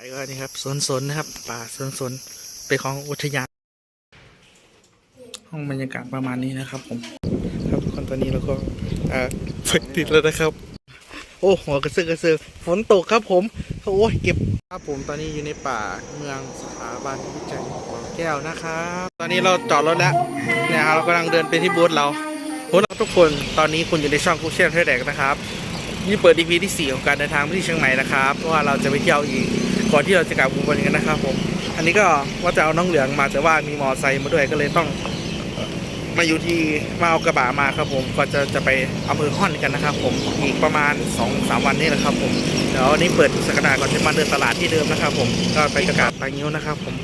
ไอ้ก็นี่ครับสวนสนนะครับ ป่าสวนสนเป็นของอุทยาน ห้องบรรยากาศประมาณนี้นะครับผม ครับทุกคนตอนนี้เราก็เอ่อไฟติดแล้วนะครับ โอ้หัวกระซึกกระซึกฝนตกครับผมโอ้ยเก็บครับผมตอนนี้อยู่ในป่าเมืองสถาบันวิจัยบ่อแก้วนะครับ ตอนนี้เราจอดรถแล้วเนี่ยครับเรากำลังเดินไปที่บูธเราบูธเราทุกคนตอนนี้คุณอยู่ในช่องกูเชียนเทแดกนะครับนี่เปิด EP ที่ 4 ของการเดินทางไปที่เชียงใหม่นะครับเพราะว่าเราจะไปเที่ยวอีก ก่อนที่เราจะกลับอุบลกันนะครับผม อันนี้ก็ว่าจะเอาน้องเหลืองมาแต่ว่ามีมอไซค์มาด้วยก็เลยต้อง มาอยู่ที่มาเอากระบะมาครับผมก็จะจะไปอำเภอฮ่อนกันนะครับ ผมอีกประมาณ2-3สามวันนี้แหละครับ ผมเดี๋ยวนี้เปิดสกนาก่อนจะมาเดินตลาดที่เดิมนะครับ ผมก็ไปกระกาศปลายนิ้วนะครับ ผม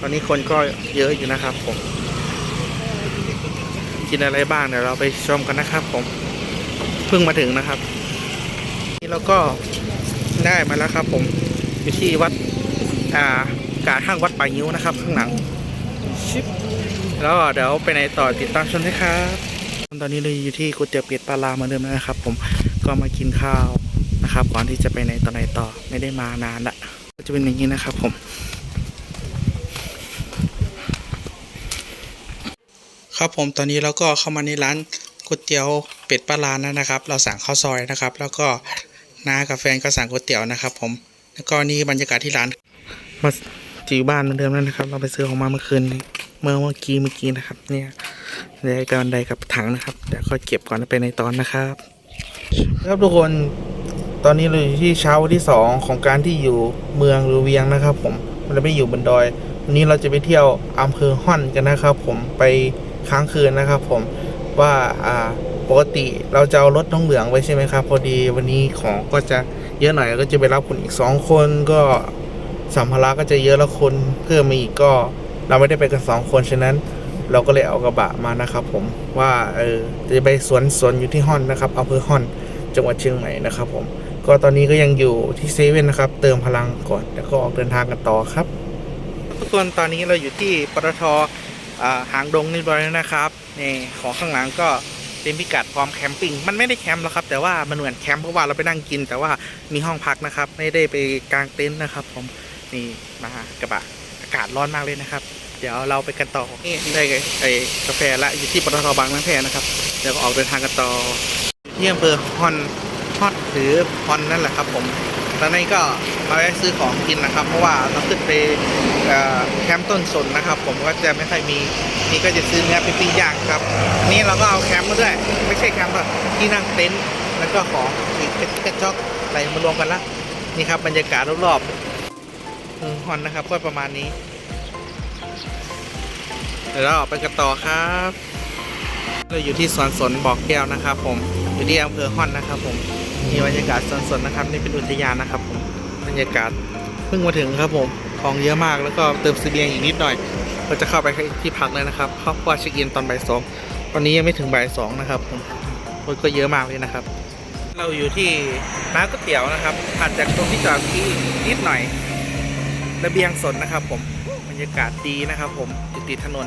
ตอนนี้คนก็เยอะอยู่นะครับ ผม กินอะไรบ้างเดี๋ยวเราไปชมกันนะครับ ผมเพิ่งมาถึงนะครับ นี่เราก็ได้มาแล้วครับ ผม อยู่ที่วัดอ่ากาข้างวัดป่ายิ้วนะครับ ข้างหลังชิปแล้วก็เดี๋ยวไปไหนต่อติดตามชมด้วยครับตอนนี้เราอยู่ที่ก๋วยเตี๋ยวเป็ดปลาลาเหมาเดิมแล้วนะครับ ผมก็มากินข้าวนะครับ ก่อนที่จะไปไหนต่อไหนต่อไม่ได้มานานละก็จะเป็นอย่างนี้นะครับ ผมครับผมตอนนี้เราก็เข้ามาในร้านก๋วยเตี๋ยวเป็ดปลาลานแล้วนะครับ เราสั่งข้าวซอยนะครับ แล้วก็น้ากับแฟนก็สั่งก๋วยเตี๋ยวนะครับ ผม แล้วก็นี่บรรยากาศที่ร้านมาจีบ้านเหมือนเดิมแล้วนะครับ เราไปซื้อของมาเมื่อคืนนี้เมื่อเมื่อกี้เมื่อกี้นะครับ เนี่ยได้กันไดกับถังนะครับเดี๋ยวก็เก็บก่อนแล้วไปในตอนนะครับ ครับทุกคนตอนนี้เราอยู่ที่เช้าวันที่สองของการที่อยู่เมืองหรือเวียงนะครับ ผมเราไม่ได้อยู่บนดอย วันนี้เราจะไปเที่ยวอำเภอฮ่อนกันนะครับ ผมไปค้างคืนนะครับ ผมว่าอ่าปกติเราจะเอารถน้องเหลืองไว้ใช่ไหมครับ พอดีวันนี้ของก็จะ เยอะหน่อยก็จะไปรับคนอีกสองคนก็สัมภาระก็จะเยอะแล้วคนเพิ่มมาอีกก็เราไม่ได้ไปกันสองคนฉะนั้นเราก็เลยเอากระบะมานะครับ ผมว่าเออจะไปสวนสวนอยู่ที่ฮ่อนนะครับอำเภอฮ่อนจังหวัดเชียงใหม่นะครับผมก็ตอนนี้ก็ยังอยู่ที่เซเว่นนะครับ เติมพลังก่อนแล้วก็ออกเดินทางกันต่อครับ ทุกคนตอนนี้เราอยู่ที่ปตทหางดงนี่บร้อยแล้วนะครับนี่ของข้างหลังก็ เป็นพิกัดพร้อมแคมปิ้งมันไม่ได้แคมป์หรอกครับ แต่ว่ามันเหมือนแคมป์เพราะว่าเราไปนั่งกิน แต่ว่ามีห้องพักนะครับ ไม่ได้ไปกางเต็นท์นะครับ ผมนี่มากระบะอากาศร้อนมากเลยนะครับ เดี๋ยวเราไปกันต่อนี่ได้ไอ้กาแฟละอยู่ที่ปตทบางน้ำแพนะครับเดี๋ยวก็ออกเดินทางกันต่อที่อำเภอฮอนฮอตหรือฮอนนั่นแหละครับ ผมตอนนี้ก็มาแวะซื้อของกินนะครับ เพราะว่าเราขึ้นไป แคมป์ต้นสนนะครับ ผมก็จะไม่ค่อยมีนี่ก็จะซื้อเนื้อไปปิ้งย่างครับนนี้เราก็เอาแคมป์มาด้วย ไม่ใช่แคมป์แบบที่นั่งเต็นท์แล้วก็ของอีกกระจกอะไรมารวมกันละนี่ครับบรรยากาศรอบๆเมืองฮอนนะครับ ก็ประมาณนี้เดี๋ยวเราออกไปกันต่อครับ เราอยู่ที่สวนสนบอกแก้วนะครับ ผมอยู่ที่อำเภอฮอนนะครับ ผมมีบรรยากาศสวนสนนะครับ นี่เป็นอุทยานนะครับ ผมบรรยากาศเพิ่งมาถึงครับผม ของเยอะมากแล้วก็เติมเสบียงอีกนิดหน่อย ก็จะเข้าไปที่พักเลยนะครับเพราะว่าเช็คอินตอนบ่ายสองตอนนี้ยังไม่ถึงบ่ายสองนะครับผมคนก็เยอะมากเลยนะครับ เราอยู่ที่ร้านก๋วยเตี๋ยวนะครับถัดจากตรงที่จอดที่นิดหน่อยระเบียงสนนะครับ ผมบรรยากาศดีนะครับ ผมอยู่ติดถนน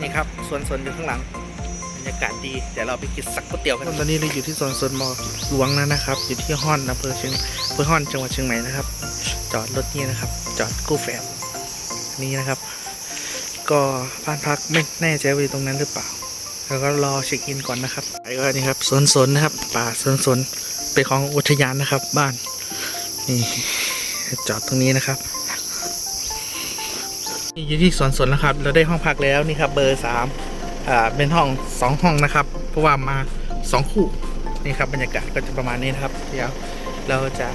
นี่ครับสวนสนอยู่ข้างหลังบรรยากาศดีเดี๋ยวเราไปกินสักก๋วยเตี๋ยวกันตอนนี้เราอยู่ที่สวนสนมอหลวงแล้วนะครับ อยู่ที่ฮ่อนอำเภอเชียงอำเภอฮ่อนจังหวัดเชียงใหม่นะครับ อดรถนี่นะครับ จอดกู้แฟนนี่นะครับ ก็บ้านพักไม่แน่ใจว่าอยู่ตรงนั้นหรือเปล่า แล้วก็รอเช็คอินก่อนนะครับไอ้ก็นี่ครับสวนสนนะครับ ป่าสวนสนเป็นของอุทยานนะครับ บ้านนี่จอดตรงนี้นะครับนี่อยู่ที่สวนสนนะครับ เราได้ห้องพักแล้วนี่ครับ เบอร์สามอ่าเป็นห้องสองห้องนะครับ เพราะว่ามาสองคู่นี่ครับบรรยากาศก็จะประมาณนี้นะครับ เดี๋ยวเราจะ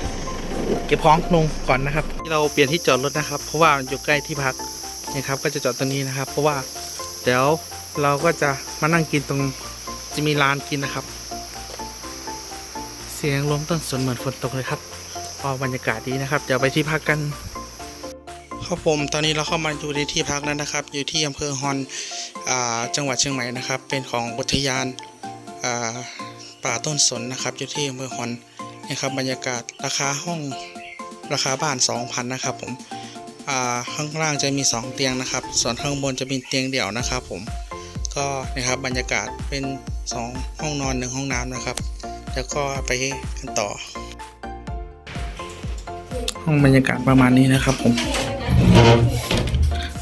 เก็บของลงก่อนนะครับ ที่เราเปลี่ยนที่จอดรถนะครับ เพราะว่าอยู่ใกล้ที่พักนี่ครับ ก็จะจอดตรงนี้นะครับ เพราะว่าเดี๋ยวเราก็จะมานั่งกินตรงจะมีร้านกินนะครับ เสียงลมต้นสนเหมือนฝนตกเลยครับก็บรรยากาศดีนะครับ เดี๋ยวไปที่พักกันครับผมตอนนี้เราเข้ามาอยู่ในที่พักแล้วนะครับ อยู่ที่อำเภอฮอนอจังหวัดเชียงใหม่นะครับ เป็นของอุทยานป่าต้นสนนะครับ อยู่ที่อำเภอฮอนนะครับบรรยากาศราคาห้อง ราคาบ้าน 2,000 นะครับผมอ่าข้างล่างจะมี 2 เตียงนะครับ ส่วนข้างบนจะเป็นเตียงเดี่ยวนะครับผมก็นะครับบรรยากาศเป็น 2 ห้องนอน1ห้องน้ำนะครับ แล้วก็ไปกันต่อห้องห้องบรรยากาศประมาณนี้นะครับผม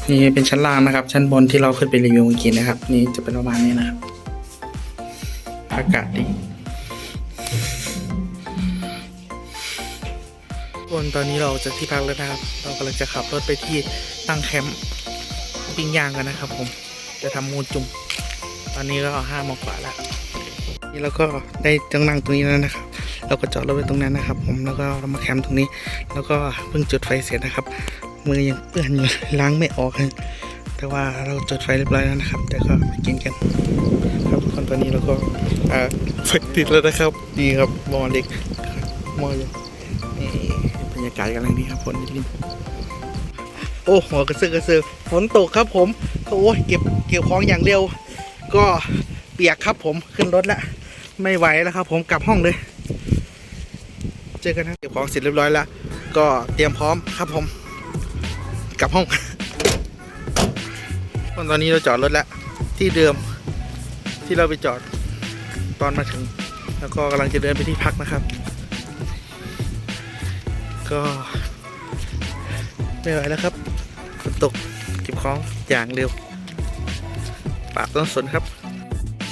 นี่เป็นชั้นล่างนะครับ ชั้นบนที่เราขึ้นไปรีวิวเมื่อกี้นะครับ นี่จะเป็นประมาณนี้นะครับ อากาศดี คนตอนนี้เราจะที่พักแล้วนะครับ เรากำลังจะขับรถไปที่ตั้งแคมป์ปิ้งย่างกันนะครับ ผมจะทำมูจุ่มตอนนี้ก็ห้าโมงกว่าแล้วนี่เราก็ได้จังนั่งตรงนี้แล้วนะครับ เราก็จอดรถไว้ตรงนั้นนะครับ ผมแล้วก็เรามาแคมป์ตรงนี้ แล้วก็เพิ่งจุดไฟเสร็จนะครับ มือยังเปื้อนอยู่ล้างไม่ออกเลยแต่ว่าเราจุดไฟเรียบร้อยแล้วนะครับเดี๋ยวก็ไปกินกันครับทุกคนตอนนี้เราก็อ่าไฟติดแล้วนะครับดีครับมอเล็กมอใหญ่นี่ รรยากาศกำลังดีครับฝนริมโอ้หัวกระเซือกกระเซือฝนตกครับผมโอ้ยเก็บเก็บของอย่างเร็ว ก็เปียกครับผมขึ้นรถแล้วไม่ไหวแล้วครับ ผมกลับห้องเลย เจอกันนะเก็บของเสร็จเรียบร้อยแล้ว ก็เตรียมพร้อมครับผม กลับห้องตอนนี้เราจอดรถแล้วที่เดิมที่เราไปจอดตอนมาถึง แล้วก็กำลังจะเดินไปที่พักนะครับ ก็ไม่ไหวแล้วครับฝนตกเก็บของอย่างเร็วปากต้นสนครับ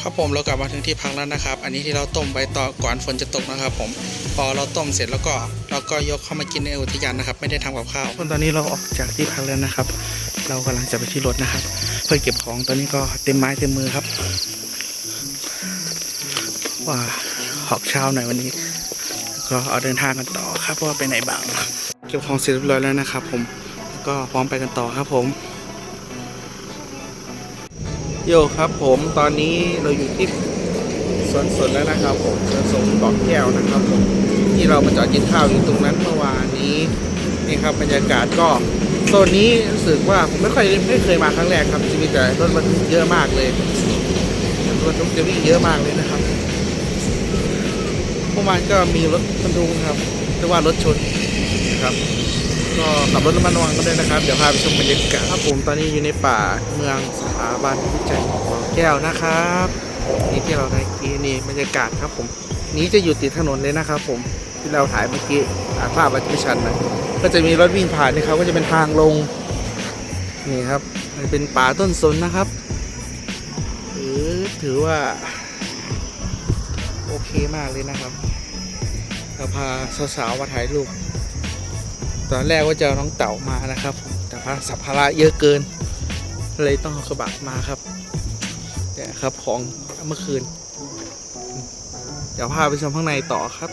ครับผมเรากลับมาถึงที่พักแล้วนะครับ อันนี้ที่เราต้มไปต่อก่อนฝนจะตกนะครับ ผมพอเราต้มเสร็จแล้วก็เราก็ยกเข้ามากินในอุทยานนะครับ ไม่ได้ทำกับข้าวตอนนี้เราออกจากที่พักแล้วนะครับ เรากำลังจะไปที่รถนะครับ เพื่อเก็บของตอนนี้ก็เต็มไม้เต็มมือครับว่าหอกเช้าหน่อยวันนี้ ก็เอาเดินทางกันต่อครับว่าไปไหนบ้างเก็บของเสร็จเรียบร้อยแล้วนะครับ ผมก็พร้อมไปกันต่อครับผมโยครับผมตอนนี้เราอยู่ที่สวนสนแล้วนะครับ ผมสวนสนเกแก้วนะครับผมที่เรามาจอดกินข้าวอยู่ตรงนั้นเมื่อวานนี้นี่ครับบรรยากาศก็โซนนี้รู้สึกว่าผมไม่ค่อยไม่เคยมาครั้งแรกครับจะมีแต่รถบรรทุกเยอะมากเลยรถบรรทุกจะวิ่งเยอะมากเลยนะครับ มื่อวานก็มีรถบรรทุกครับเรียกว่ารถชนนะครับ ก็ขับรถระมัดระวังกันด้วยนะครับ เดี๋ยวพาไปชมบรรยากาศครับผมตอนนี้อยู่ในป่าเมืองสถาบันวิจัยของแก้วนะครับนี่ที่เราได้กี้นี่บรรยากาศครับผม นี้จะอยู่ติดถนนเลยนะครับ ผมที่เราถ่ายเมื่อกี้ภาพมันจะไม่ชันนะก็จะมีรถวิ่งผ่านนี่ครับก็จะเป็นทางลงนี่ครับ มันเป็นป่าต้นสนนะครับหรือถือว่า เคมากเลยนะครับเราพาสาวๆมาถ่ายรูปตอนแรกว่าจะเอาน้องเต่ามานะครับ แต่ว่าสัมภาระเยอะเกิน เลยต้องเอากระบะมาครับเนี่ยครับของเมื่อคืน เดี๋ยวพาไปชมข้างในต่อครับ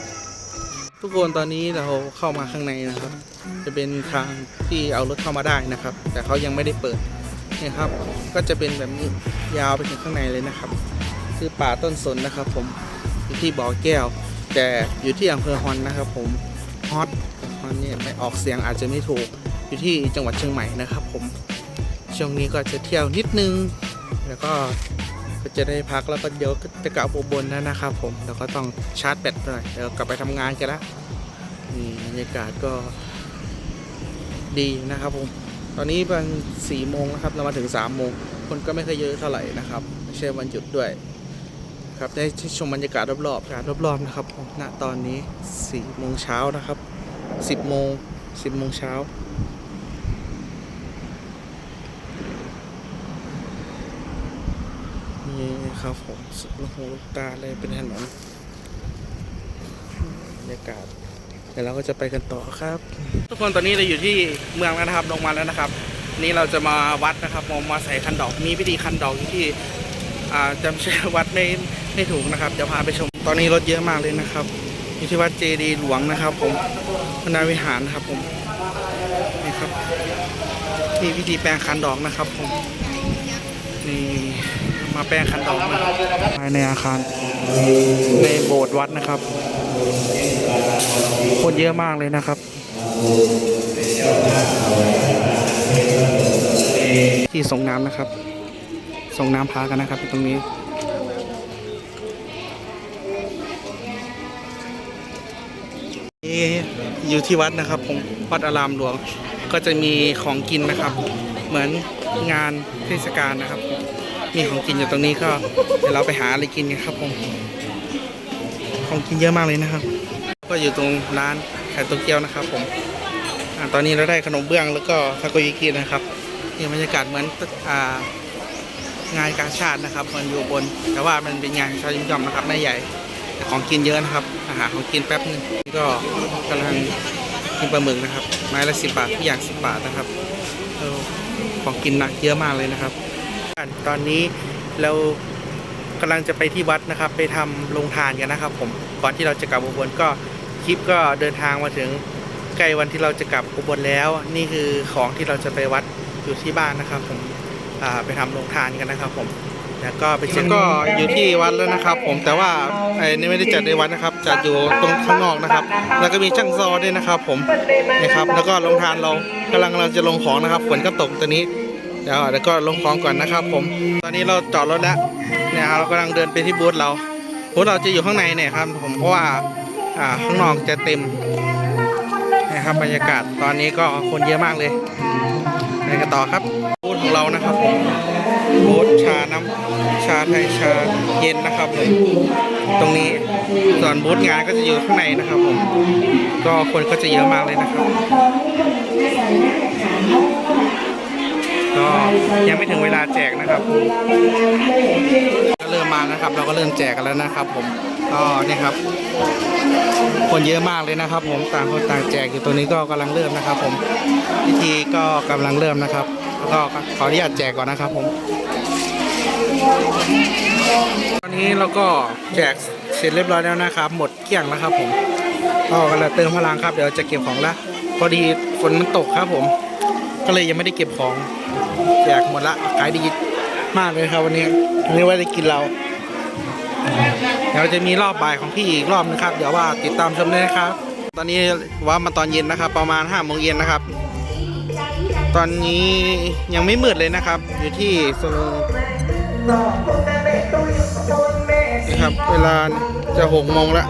ทุกคนตอนนี้เราเข้ามาข้างในนะครับ จะเป็นทางที่เอารถเข้ามาได้นะครับ แต่เขายังไม่ได้เปิดเนี่ครับ ก็จะเป็นแบบนี้ยาวไปถึงข้างในเลยนะครับ คือป่าต้นสนนะครับผม อยู่ที่บ่อแก้ว แต่อยู่ที่อำเภอฮอนนะครับผมฮอตตอนนี้ไม่ออกเสียงอาจจะไม่ถูกอยู่ที่จังหวัดเชียงใหม่นะครับ ผมช่วงนี้ก็จะเที่ยวนิดนึง แล้วก็ก็จะได้พักแล้วก็เดี๋ยวจะกลับอุบลแล้วนะครับ ผมแล้วก็ต้องชาร์จแบตหน่อยเดี๋ยวกลับไปทำงานกันละนี่บรรยากาศก็ดีนะครับผมตอนนี้เป็นสี่โมงนะครับเรามาถึงสามโมงคนก็ไม่ค่อยเยอะเท่าไหร่นะครับ ไม่ใช่วันหยุดด้วย ครับได้ชมบรรยากาศรอบๆการรอบๆนะครับผมณตอนนี้สี่โมงเช้านะครับสิบโมงสิบโมงเช้านี่ครับผมสุดลูกหูลูกตาเลยเป็นถนนบรรยากาศเดี๋ยวเราก็จะไปกันต่อครับ ทุกคนตอนนี้เราอยู่ที่เมืองแล้วนะครับลงมาแล้วนะครับ นี่เราจะมาวัดนะครับมามาใส่คันดอกมีพิธีคันดอกที่จำชื่อวัดไม่ ไม่ถูกนะครับเดี๋ยวพาไปชม ตอนนี้รถเยอะมากเลยนะครับอยู่ที่วัดเจดีย์หลวงนะครับ ผมพนาวิหารนะครับผมนี่ครับนี่พิธีแปลงคันดอกนะครับ ผมนี่มาแปลงคันดอกนะภายในอาคารในโบสถ์วัดนะครับคนเยอะมากเลยนะครับ ที่ส่งน้ำนะครับ ส่งน้ำพากันนะครับตรงนี้ อยู่ที่วัดนะครับผมวัดอารามหลวงก็จะมีของกินนะครับ เหมือนงานเทศกาลนะครับ มีของกินอยู่ตรงนี้ก็เดี๋ยวเราไปหาอะไรกินกันครับผมของกินเยอะมากเลยนะครับ ก็อยู่ตรงร้านขายโตเกียวนะครับผมาตอนนี้เราได้ขนมเบื้องแล้วก็ทาโกยากินะครับนี่บรรยากาศเหมือนองานกาชาตินะครับ มันอยู่บน แต่ว่ามันเป็นงานชาวยิมยอมนะครับไม่ใหญ่ ของกินเยอะนะครับ อาหารของกินแป๊บนึงก็กำลังกินปลาหมึกนะครับ ไม้ละสิบบาททุกอย่างสิบบาทนะครับของกินหนักเยอะมากเลยนะครับ ตอนนี้เรากำลังจะไปที่วัดนะครับ ไปทำโรงทานกันนะครับ ผมก่อนที่เราจะกลับอุบลก็คลิปก็เดินทางมาถึงใกล้วันที่เราจะกลับอุบลแล้ว นี่คือของที่เราจะไปวัดอยู่ที่บ้านนะครับ ผมไปทำโรงทานกันนะครับ ผม แล้วก็ไปเช็คก็อยู่ที่วัดแล้วนะครับ ผมแต่ว่าไอ้นี่ไม่ได้จัดในวัดนะครับ จัดอยู่ตรงข้างนอกนะครับ แล้วก็มีช่างซอด้วยนะครับ ผมนะครับแล้วก็โรงทานเรากำลังเราจะลงของนะครับฝนก็ตกตอนนี้เดี๋ยวเดี๋ยวก็ลงของก่อนนะครับ ผม ตอนนี้เราจอดรถแล้วเนี่ยครับเรากำลังเดินไปที่บูธเราบูธเราจะอยู่ข้างในเนี่ยครับ ผมเพราะว่าอ่าข้างนอกจะเต็มนะครับบรรยากาศตอนนี้ก็คนเยอะมากเลยไปกันต่อครับบูธของเรานะครับผม บูธชาน้ำชาไทยชาเย็นนะครับผมตรงนี้ส่วนบูธงานก็จะอยู่ข้างในนะครับผมก็คนก็จะเยอะมากเลยนะครับ ก็ยังไม่ถึงเวลาแจกนะครับก็เริ่มมานะครับ เราก็เริ่มแจกกันแล้วนะครับ ผมก็นี่ครับ คนเยอะมากเลยนะครับ ผมต่างคนต่างแจกอยู่ตรงนี้ก็กำลังเริ่มนะครับ ผมพิธีก็กำลังเริ่มนะครับ ก็ขออนุญาตแจกก่อนนะครับ ผม ตอนนี้เราก็แจกเสร็จเรียบร้อยแล้วนะครับ หมดเกลี้ยงแล้วครับผมก็กำลังเติมพลังครับ เดี๋ยวจะเก็บของละพอดีฝนมันตกครับผม ก็เลยยังไม่ได้เก็บของแจกหมดละขายดีมากเลยครับวันนี้วันนี้ว่าได้กินเราเดี๋ยวจะมีรอบบ่ายของพี่อีกรอบนึงครับ เดี๋ยวว่าติดตามชมด้วยนะครับ ตอนนี้ว่ามาตอนเย็นนะครับ ประมาณ5้าโมงเย็นนะครับ ตอนนี้ยังไม่มืดเลยนะครับ อยู่ที่โซน นะครับ เวลาจะหกโมงแล้ว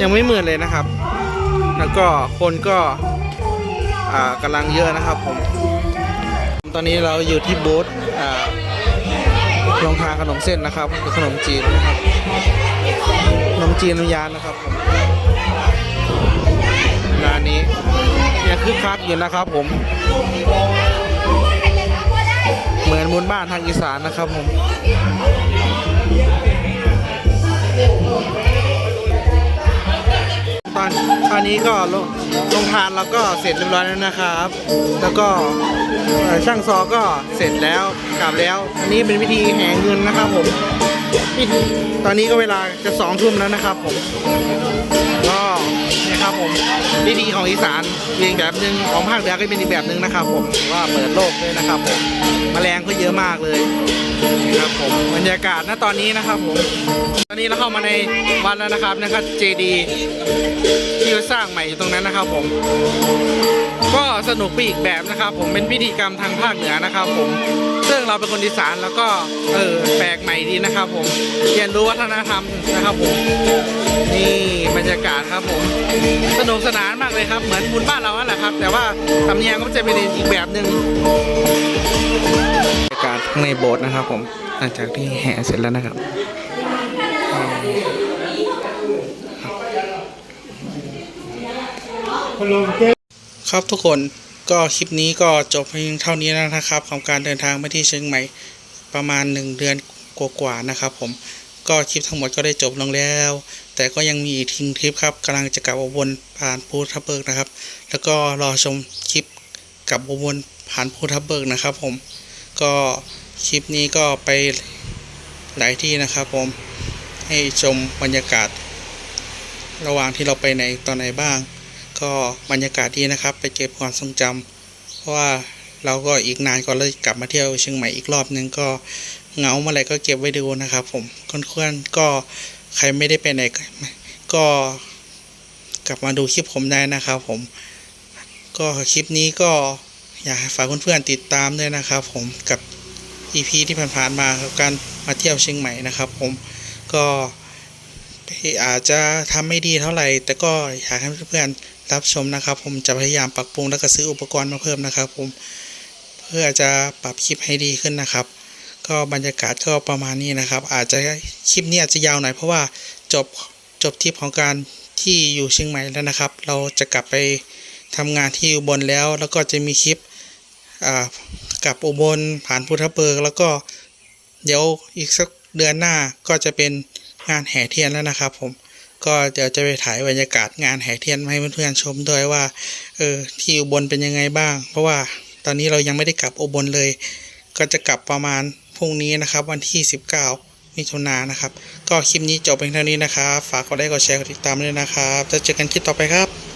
ยังไม่มืดเลยนะครับ แล้วก็คนก็อ่ากำลังเยอะนะครับผม ตอนนี้เราอยู่ที่บูธอ่าโรงทานขนมเส้นนะครับคือขนมจีนนะครับขนมจีนวิญญาณนะครับผมร้านนี้ยังคึกคักอยู่นะครับผม เหมือนบุญบ้านทางอีสานนะครับผมตอนตอนนี้ก็ลงลงทานเราก็เสร็จเรียบร้อยแล้วนะครับ แล้วก็ช่างซอก็เสร็จแล้วกลับแล้ว อันนี้เป็นวิธีแห่เงินนะครับผมตอนนี้ก็เวลาจะสองทุ่มแล้วนะครับผมก็ นะครับผมพิธีของอีสานเป็นอีกแบบหนึ่งของภาคเหนือก็เป็นอีกแบบหนึ่งนะครับ ผมว่าเปิดโลกเลยนะครับผมแมลงก็เยอะมากเลยนะครับผมบรรยากาศณตอนนี้นะครับผมตอนนี้เราเข้ามาในวัดแล้วนะครับนะครับเจดีที่สร้างใหม่อยู่ตรงนั้นนะครับผม ก็สนุกไปอีกแบบนะครับ ผมเป็นพิธีกรรมทางภาคเหนือนะครับ ผมซึ่งเราเป็นคนอีสานแล้วก็เออแปลกใหม่ดีนะครับ ผมเรียนรู้วัฒนธรรมนะครับ ผมนี่บรรยากาศครับผมสนุกสนานมากเลยครับ เหมือนบุญบ้านเราแหละครับ แต่ว่าสำเนียงก็จะเป็นอีกแบบหนึ่งบรรยากาศข้างในโบสถ์นะครับ ผมหลังจากที่แห่เสร็จแล้วนะครับค ครับทุกคนก็คลิปนี้ก็จบเพียงเท่านี้แล้วนะครับ ของการเดินทางมาที่เชียงใหม่ประมาณ 1 เดือนกว่าๆนะครับ ผมก็คลิปทั้งหมดก็ได้จบลงแล้ว แต่ก็ยังมีอีกทิ้งคลิปครับกำลังจะกลับอุบลผ่านภูทับเบิกนะครับ แล้วก็รอชมคลิปกลับอุบลผ่านภูทับเบิกนะครับ ผมก็คลิปนี้ก็ไปหลายที่นะครับ ผมให้ชมบรรยากาศ ระหว่างที่เราไปไหนตอนไหนบ้าง ก็บรรยากาศดีนะครับ ไปเก็บความทรงจำเพราะว่าเราก็อีกนานก่อนเลยกลับมาเที่ยวเชียงใหม่อีกรอบนึงก็เหงาเมื่อไหร่ก็เก็บไว้ดูนะครับ ผมเพื่อนๆก็ใครไม่ได้ไปไหนก็กลับมาดูคลิปผมได้นะครับผม ก็คลิปนี้ก็อยากฝากเพื่อนๆติดตามด้วยนะครับ ผมกับ EP ที่ผ่านๆมากับการมาเที่ยวเชียงใหม่นะครับ ผมก็อาจจะทำไม่ดีเท่าไหร่ แต่ก็อยากให้เพื่อนๆ รับชมนะครับ ผมจะพยายามปรับปรุงแล้วก็ซื้ออุปกรณ์มาเพิ่มนะครับ ผมเพื่อจะปรับคลิปให้ดีขึ้นนะครับ ก็บรรยากาศก็ประมาณนี้นะครับ อาจจะคลิปนี้อาจจะยาวหน่อยเพราะว่าจบจบทริปของการที่อยู่เชียงใหม่แล้วนะครับ เราจะกลับไปทำงานที่อุบลแล้ว แล้วก็จะมีคลิปกลับอุบลผ่านพุทธเบิกแล้วก็เดี๋ยวอีกสักเดือนหน้าก็จะเป็นงานแห่เทียนแล้วนะครับผม ก็เดี๋ยวจะไปถ่ายบรรยากาศงานแห่เทียนมาให้เพื่อนๆชมด้วยว่าเออที่อุบลเป็นยังไงบ้าง เพราะว่าตอนนี้เรายังไม่ได้กลับอุบลเลย ก็จะกลับประมาณพรุ่งนี้นะครับ วันที่ 19มิถุนายนนะครับ ก็คลิปนี้จบเพียงเท่านี้นะครับ ฝากกดไลค์กดแชร์กดติดตามด้วยนะครับจะเจอกันคลิปต่อไปครับ